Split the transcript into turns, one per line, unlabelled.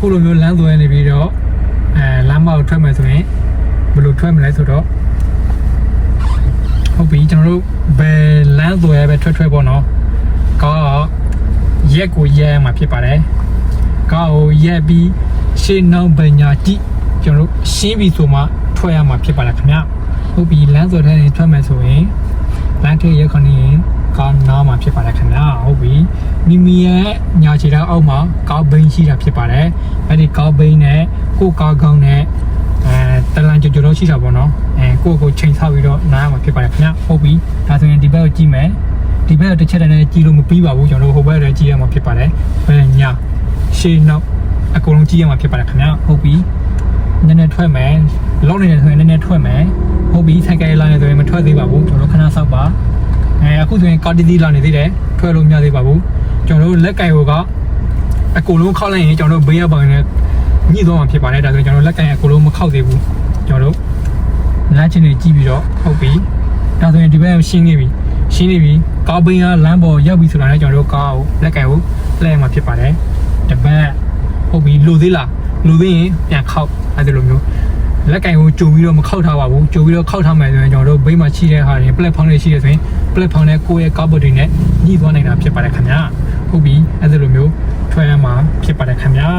အခုလိုမျိုးလမ်းသွဲနေပြီးတော့အဲလမ်းမောက်ထွက်မယ်ဆိုရင်ဘယ်လိုထွက်မလဲဆိုတော့ဟုတ်ပြီကျွန်တော်တို့ဘယ်လမ်းသွဲပဲထွက်ထွက်ပေါ့နော်ကားရက်ကိုရက်မှာဖြစ်ပါတယ်ကားကိုရက်ပြီးရှေ့နောက်ပညာကြည့်ကျွန်တော်တို့ရှင်းပြီးဆိုမှထွက်ရမှာဖြစ်ပါလားခင်ဗျဟုတ်ပြီလမ်းသွဲထဲနေထွက်မယ်ဆိုရင်လမ်းထိပ်ရက်ခဏရင် ကားနားမှာဖြစ်ပါတယ်ခင်ဗျဟုတ်ပြီမိမိရဲ့ညာခြေထောက်အောက်မှာကားဘိန်းရှိတာဖြစ်ပါတယ်အဲ့ဒီကားဘိန်းနဲ့ကိုယ်ကားကောင်းနဲ့အဲတလန်ကြိုကြိုတော့ရှိတာပေါ့နော်အဲကိုယ့်ကိုယ်ချိန်ဆောက်ပြီးတော့နားရမှာဖြစ်ပါတယ်ခင်ဗျဟုတ်ပြီဒါဆိုရင်ဒီဘက်ကိုကြည့်မယ်ဒီဘက်ကိုတစ်ချက်တည်းနဲ့ကြည့်လို့မပြီးပါဘူးကျွန်တော်တို့ဟိုဘက်လည်းကြည့်ရမှာဖြစ်ပါတယ်ဘယ်ညာရှေ့နောက်အကုန်လုံးကြည့်ရမှာဖြစ်ပါတယ်ခင်ဗျဟုတ်ပြီနည်းနည်းထွက်မယ်လောက်နေတယ်ဆိုရင်နည်းနည်းထွက်မယ်ဟုတ်ပြီဆိုင်ကယ်လာနေဆိုရင်မထွက်သေးပါဘူးကျွန်တော်တို့ခဏဆောက်ပါ အဲအခုဆိုရင်ကာတီတီလာနေသေးတယ်ထွက်လို့မရသေးပါဘူးကျွန်တော်တို့လက်ကင်ဟိုကအကုန်လုံးခောက်လိုက်ရင်ကျွန်တော်တို့ဘေးရပေါင်နဲ့ညှိသွားမှာဖြစ်ပါတယ်ဒါဆိုရင်ကျွန်တော်တို့လက်ကင်အကုန်လုံးမခောက်သေးဘူးကျွန်တော်တို့လမ်းချင်းတွေကြည့်ပြီးတော့ဟုတ်ပြီဒါဆိုရင်ဒီဘက်ရှင်းနေပြီရှင်းနေပြီကားဘင်းကလမ်းပေါ်ရောက်ပြီဆိုတာနဲ့ကျွန်တော်တို့ကားကိုလက်ကင်ကိုလှည့်မှာဖြစ်ပါတယ်တပတ်ဟုတ်ပြီလိုသေးလားလိုသေးရင်ပြန်ခောက်အဲ့ဒီလိုမျိုး လက်ကင်ကိုကြိုပြီးတော့မခောက်ထားပါဘူးကြိုပြီးတော့ခောက်ထားမယ်ဆိုရင်ကျွန်တော်တို့ဘိန်းမှာရှိတဲ့ဟာတွေ platform တွေရှိတယ်ဆိုရင် platform နဲ့ကိုယ့်ရဲ့ကားဘတ်တွေနဲ့ညှိသွားနိုင်တာဖြစ်ပါတယ်ခင်ဗျာဟုတ်ပြီအဲ့ဒီလိုမျိုးထွက်ရမှာဖြစ်ပါတယ်ခင်ဗျာ